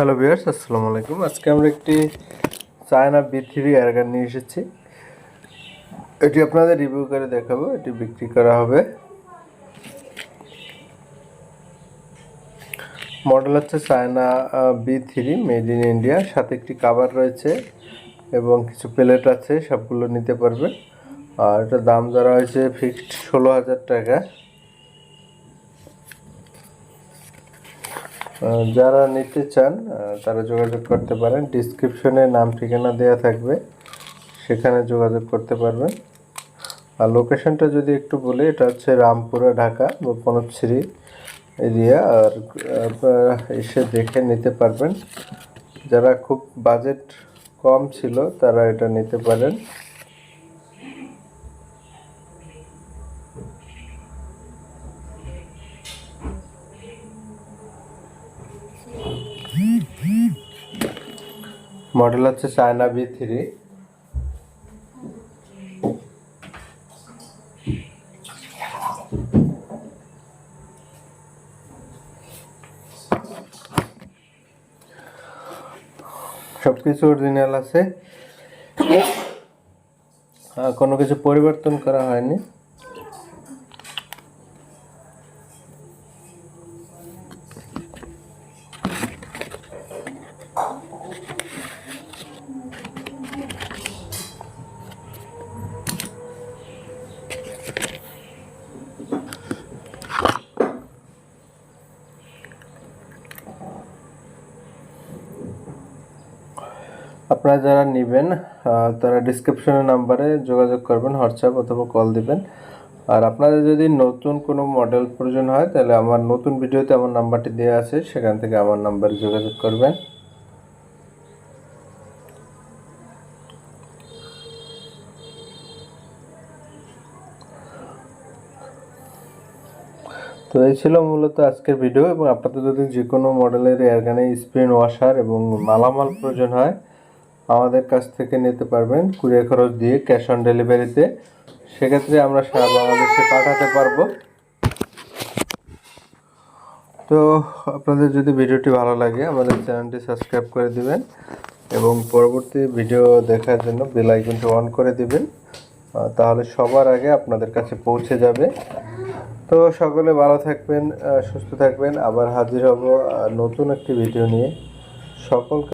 Hello বিয়ার্স আসসালামু আলাইকুম আজকে আমরা একটি চায়না বি থ্রি এয়ারগান নিয়ে এসেছি। এটি আপনাদের রিভিউ করে দেখাবো। এটি বিক্রি করা হবে। মডেল হচ্ছে China B three made in India সাথে একটি কাভার রয়েছে এবং কিছু প্লেট আছে, সবগুলো নিতে পারবে। আর এটার দাম ধরা হয়েছে ফিক্সড ষোলো হাজার টাকা। যারা নিতে চান তারা যোগাযোগ করতে পারেন। ডিসক্রিপশনে নাম, ঠিকানা দেওয়া থাকবে, সেখানে যোগাযোগ করতে পারবেন। আর লোকেশনটা যদি একটু বলি, এটা হচ্ছে রামপুরা, ঢাকা, বা পনশ্রী এরিয়া। আর এসে দেখে নিতে পারবেন। যারা খুব বাজেট কম ছিল, তারা এটা নিতে পারেন। মডেল হচ্ছে চায়না বি থ্রি সব কিছু অরিজিনাল আছে আহ, কোনো কিছু পরিবর্তন করা হয়নি আপনারা যারা নেবেন তারা ডিসক্রিপশনের নাম্বারে যোগাযোগ করবেন হোয়াটসঅ্যাপ অথবা কল দিবেন। আর আপনাদের যদি নতুন কোনো মডেল প্রয়োজন হয়, তাহলে আমার নতুন ভিডিওতে আমার নাম্বারটি দেওয়া আছে, সেখান থেকে আমার নাম্বারে যোগাযোগ করবেন। তো এই ছিল মূলত আজকের ভিডিও এবং আপনাদের যদি যে কোনো মডেলের এয়ারগানে স্প্রিন ওয়াশার এবং মালামাল প্রয়োজন হয়, আমাদের কাছ থেকে নিতে পারবেন। কুরিয়ার খরচ দিয়ে ক্যাশ অন ডেলিভারিতে সেক্ষেত্রে আমরা সারা বাংলাদেশে পাঠাতে পারব। তো আপনাদের যদি ভিডিওটি ভালো লাগে, আমাদের চ্যানেলটি সাবস্ক্রাইব করে দিবেন এবং পরবর্তী ভিডিও দেখার জন্য বেল আইকনটি অন করে দিবেন। তাহলে সবার আগে আপনাদের কাছে পৌঁছে যাবে। তো সকলে ভালো থাকবেন সুস্থ থাকবেন। আবার হাজির হব নতুন একটি ভিডিও নিয়ে। সকলকে